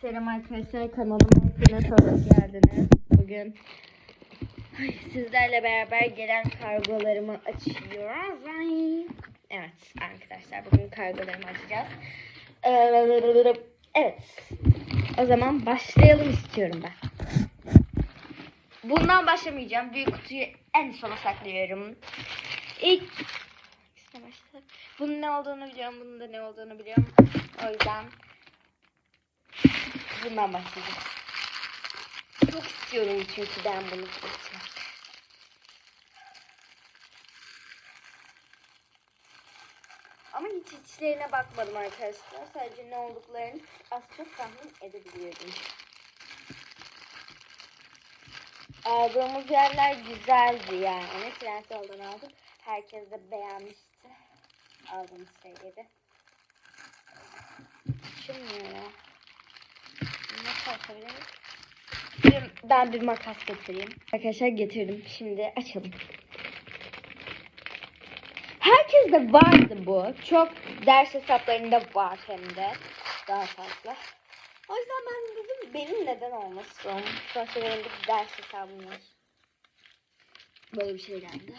Selam arkadaşlar kanalıma hepiniz hoş geldiniz. Bugün ay, sizlerle beraber gelen kargolarımı açıyoruz. Ay. Evet arkadaşlar bugün kargolarımı açacağız. Evet. O zaman başlayalım istiyorum ben. Bundan başlamayacağım. Büyük kutuyu en sona saklıyorum. İlk İşte bunun ne olduğunu biliyorum. Bunun da ne olduğunu biliyorum. O yüzden bundan başlayacağız. Çok istiyorum çünkü ben bunu seçmek. Ama hiç içlerine bakmadım arkadaşlar. Sadece ne olduklarını az çok tahmin edebiliyorum. Aldığımız yerler güzeldi yani. Trendyol'dan aldık. Herkes de beğenmişti. Aldığımız şeyleri. Ya. Bir- Ben bir makas getireyim. Arkadaşlar getirdim. Şimdi açalım. Herkes de vardı bu. Çok ders hesaplarında var hem de. Daha fazla. O yüzden ben dedim benim neden olmasın. Sonuçta benim bir ders hesabım var. Böyle bir şey geldi.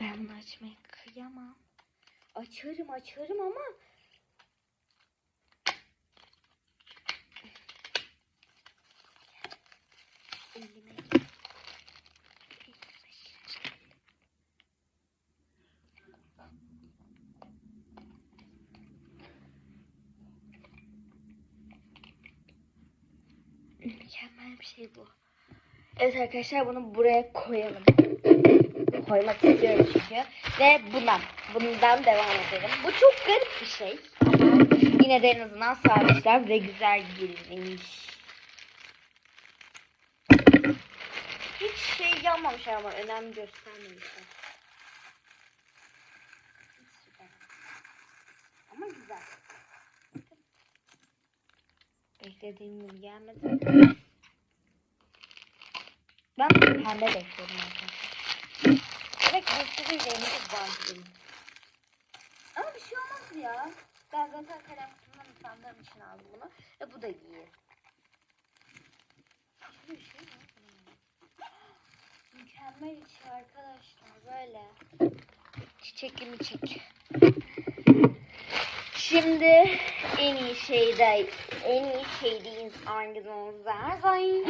Ben bunu açmaya kıyamam. Açarım açarım ama elime Mükemmel bir şey bu. Evet arkadaşlar bunu buraya koyalım. Koymak istiyorum çünkü. Ve bundan. Bundan devam edelim. Bu çok garip bir şey. Ama yine de en azından sarmışlar ve güzel giyilmiş. Hiç şey yapmamışlar ama önem göstermemişler. Ama güzel. Beklediğim gibi gelmedi. Ben pembe bekliyorum Evet bir sürü rengi var. Ama bir şey olmaz ya. Ben zaten kalem kutumdan utandığım için aldım bunu. Ve bu da iyi. Şöyle bir şey var. Mükemmel içi arkadaşlar böyle. Çiçekli mi çek. Şimdi en iyi şeyde en iyi şeydeyiz arkadaşlar.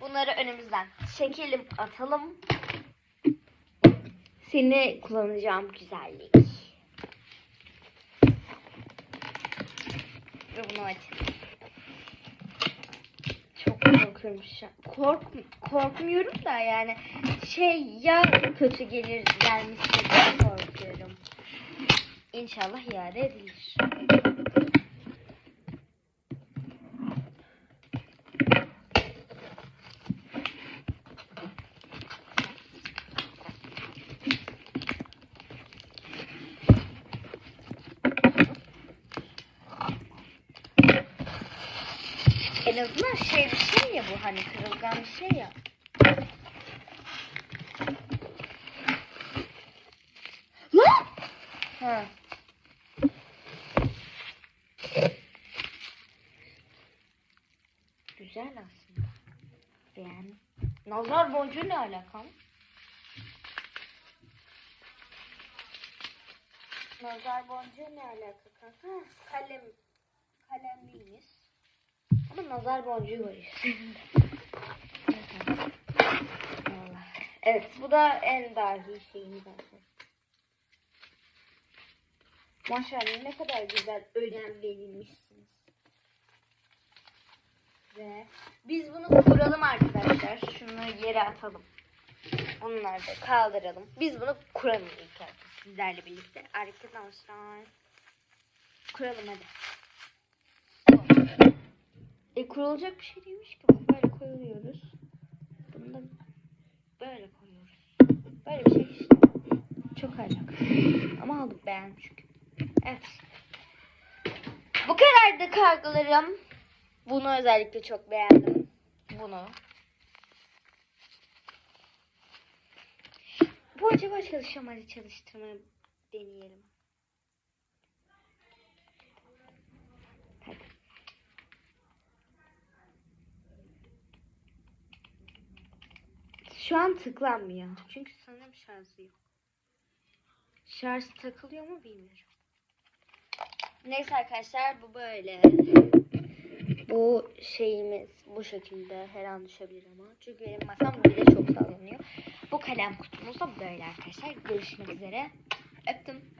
Bunları önümüzden çekelim, atalım. Seni kullanacağım güzellik. Ve bunu açalım. Çok korkuyorum şu an. Kork, korkmuyorum da yani şey ya kötü gelir gelmişse korkuyorum. İnşallah iade edilir. En azından şey bir şey ya bu hani kırılgan bir şey ya. Lan! Ha. Güzel aslında. Yani nazar boncuğu ne alakalı? Nazar boncuğu ne alaka kanka? Kalem kalemliyiz. Ama nazar boncuğu. Vallahi. Evet bu da en dahi şeyim zaten. Maşallah ne kadar güzel önem verilmişsiniz. Ve biz bunu kuralım arkadaşlar. Şunu yere atalım. Bunları da kaldıralım. Biz bunu kuralım ilk önce sizlerle birlikte. Arkadaşlar. Kuralım hadi. E kurulacak bir şey değilmiş ki. Böyle koyuyoruz. Bunu da böyle koyuyoruz. Böyle bir şey işte. Çok alak. Ama aldık beğendim çünkü. Evet. Bu kadardı kargolarım. Bunu özellikle çok beğendim. Bunu. Bu acaba çalışıyor mu? Hadi çalıştırmayı deneyelim. Şu an tıklanmıyor. Çünkü sanırım şarjı yok. Şarj takılıyor mu bilmiyorum. Neyse arkadaşlar bu böyle. Bu şeyimiz bu şekilde her an düşebilir ama. Çünkü benim masam bir de çok sallanıyor. Bu kalem kutumuz da böyle arkadaşlar. Görüşmek üzere. Öptüm.